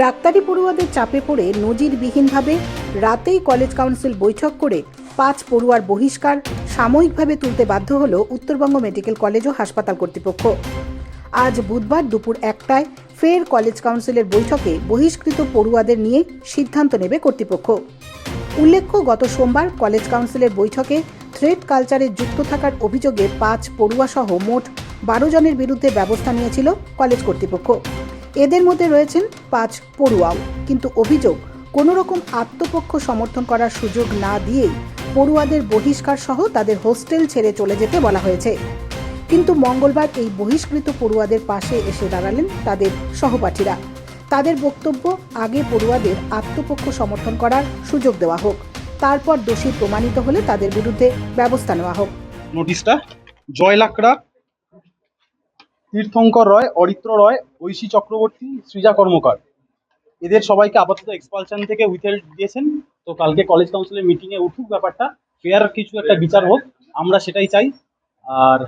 ডাক্তারি পড়ুয়াদের চাপে পড়ে নজিরবিহীনভাবে রাতেই কলেজ কাউন্সিল বৈঠক করে পাঁচ পড়ুয়ার বহিষ্কার সাময়িকভাবে তুলতে বাধ্য হল উত্তরবঙ্গ মেডিকেল কলেজ ও হাসপাতাল কর্তৃপক্ষ। আজ বুধবার দুপুর একটায় ফের কলেজ কাউন্সিলের বৈঠকে বহিষ্কৃত পড়ুয়াদের নিয়ে সিদ্ধান্ত নেবে কর্তৃপক্ষ। উল্লেখ্য, গত সোমবার কলেজ কাউন্সিলের বৈঠকে থ্রেড কালচারে যুক্ত থাকার অভিযোগে পাঁচ পড়ুয়াসহ মোট বারো জনের বিরুদ্ধে ব্যবস্থা নিয়েছিল কলেজ কর্তৃপক্ষ। এদের মধ্যে রয়েছেন পাঁচ পড়ুয়াও। কিন্তু অভিযোগ কোনো রকম আত্মপক্ষ সমর্থন করার সুযোগ না দিয়েই পড়ুয়াদের বহিষ্কার সহ তাদের হোস্টেল ছেড়ে চলে যেতে বলা হয়েছে। কিন্তু মঙ্গলবার এই বহিষ্কৃত পড়ুয়াদের পাশে এসে দাঁড়ালেন তাদের সহপাঠীরা। তাদের বক্তব্য, আগে পড়ুয়াদের আত্মপক্ষ সমর্থন করার সুযোগ দেওয়া হোক, তারপর দোষী প্রমাণিত হলে তাদের বিরুদ্ধে ব্যবস্থা নেওয়া হোক। নোটিশটা জয় লাকড়া তীর্থঙ্কর রয়, অরিত্র রয়, ঐশী চক্রবর্তী, সৃজা কর্মকার। এদের সবাইকে আপাতত এক্সপালশন থেকে উইথহেল্ড দিয়েছেন। তো কালকে কলেজ কাউন্সিলের মিটিংয়ে উঠুক ব্যাপারটা। ফেয়ার কিছু একটা বিচার হোক, আমরা সেটাই চাই। আর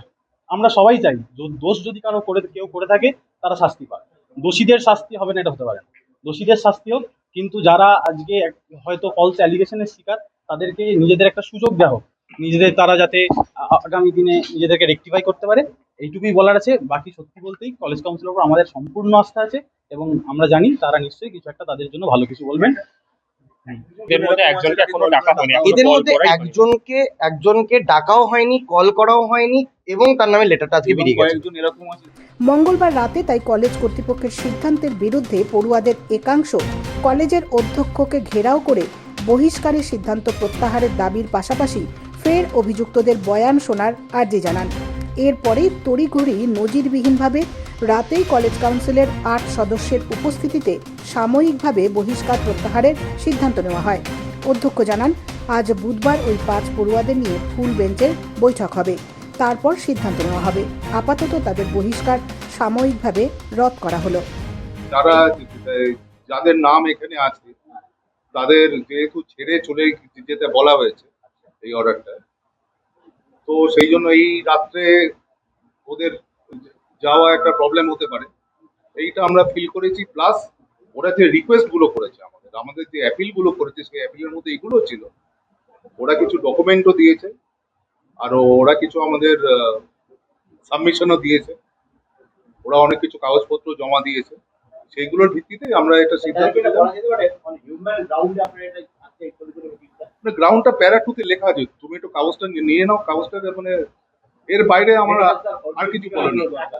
আমরা সবাই চাই দোষ যদি কারও করে, কেউ করে থাকে, তারা শাস্তি পায় দোষীদের শাস্তি হবে না, এটা হতে পারে দোষীদের শাস্তি হোক, কিন্তু যারা আজকে হয়তো ফলস অ্যালিগেশনের শিকার, তাদেরকে নিজেদের একটা সুযোগ দেওয়া হোক। নিজেদের তারা যাতে আগামী দিনে নিজেদেরকে রেকটিফাই করতে পারে। এইটুকুই বলার আছে। বাকি সত্যি বলতেই কলেজ কাউন্সিলের উপর আমাদের সম্পূর্ণ আস্থা আছে এবং আমরা জানি তারা নিশ্চয়ই কিছু একটা তাদের জন্য ভালো কিছু বলবেন। এদের মধ্যে একজনকে। একজনকে একজনকে ডাকাও হয়নি কল করাও হয়নি এবং তার নামে লেটারটা আজকে বেরিয়ে গেছে। কয়েকজন এরকম আছে। মঙ্গলবার রাতে তাই কলেজ কর্তৃপক্ষের সিদ্ধান্তের বিরুদ্ধে পড়ুয়াদের একাংশ কলেজের অধ্যক্ষকে ঘেরাও করে বহিষ্কারের সিদ্ধান্ত প্রত্যাহারের দাবির পাশাপাশি ফের অভিযুক্তদের বয়ান শোনার আর্জি জানান। এরপরেই তড়িঘড়ি নজিরবিহীনভাবে রাতেই কলেজ কাউন্সিলের আট সদস্যের উপস্থিতিতে সাময়িকভাবে বহিষ্কার প্রত্যাহারের সিদ্ধান্ত নেওয়া হয়। অধ্যক্ষ জানান, আজ বুধবার ওই পাঁচ পড়ুয়াদের নিয়ে ফুল বেঞ্চের বৈঠক হবে। তারপর সিদ্ধান্ত নেওয়া হবে। আপাতত তাদের বহিষ্কার সাময়িকভাবে রদ করা হলো। যারা যাদের নাম এখানে আছে, তাদের যেহেতু ছেড়ে চলে যেতে বলা হয়েছে এই অর্ডারটা তো সেই জন্য এই রাত্রে ওদের যাওয়া একটা প্রবলেম হতে পারে। এইটা আমরা ফিল করেছি প্লাস ওরা যে রিকোয়েস্টগুলো করেছে আমাদের আমাদের যে অ্যাপিলগুলো করেছে, সেই অ্যাপিলের মধ্যে এগুলো ছিল। ওরা কিছু ডকুমেন্টও দিয়েছে, আর ওরা কিছু আমাদের সাবমিশনও দিয়েছে। ওরা অনেক কিছু কাগজপত্র জমা দিয়েছে। সেইগুলোর ভিত্তিতে আমরা এটা সিদ্ধান্ত গ্রাউন্ডটা প্যারা টুতে লেখা আছে। তুমি একটু কাগজটা নিয়ে- নাও কাগজটা মানে এর বাইরে আমরা আর কিছু বলিনি